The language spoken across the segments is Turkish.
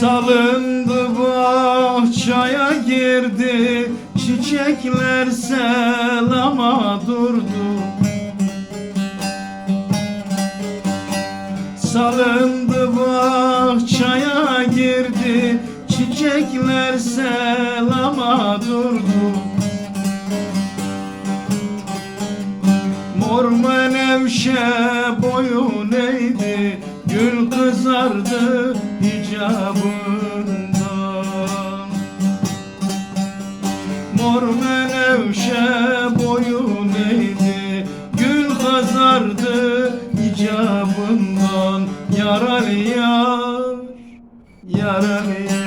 Salındı bahçaya girdi. Çiçekler selama durdu. Salındı bahçaya girdi. Çiçekler selama durdu. Mor menevşe boyun eğdi. Gül kızardı icabından Mor menevşe boyun eğdi Gül kızardı icabından Yaralı yar, yaralı yar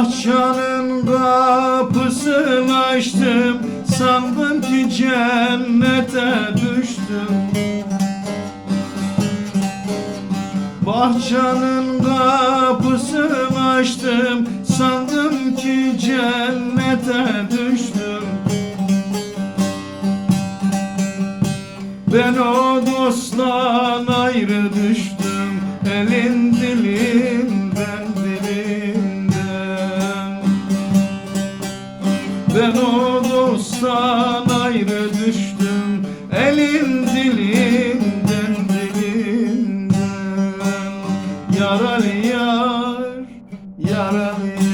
Bahçenin kapısını açtım Sandım ki cennete düştüm. Bahçenin kapısını açtım Sandım ki cennete düştüm. Ben o dosttan ayrı düştüm Elin Ben o dosttan ayrı düştüm Elin dilinden dilinden. Yaralı yar, yaralı yar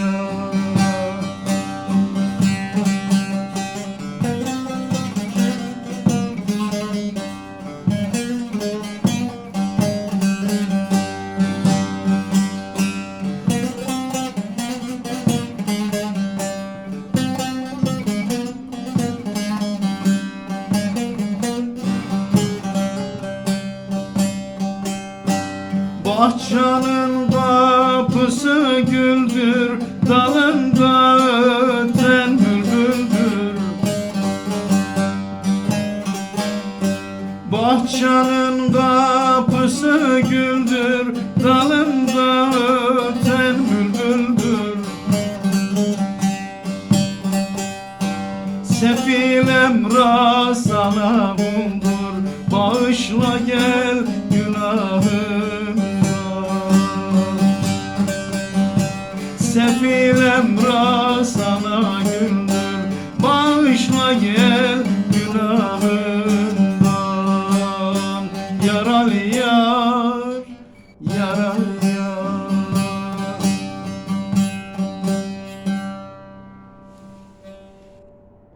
Bahçenin kapısı güldür Dalında öten bülbüldür. Bahçenin kapısı güldür Dalında öten bülbüldür. Sefil emra salamımdır Bağışla gel Summer.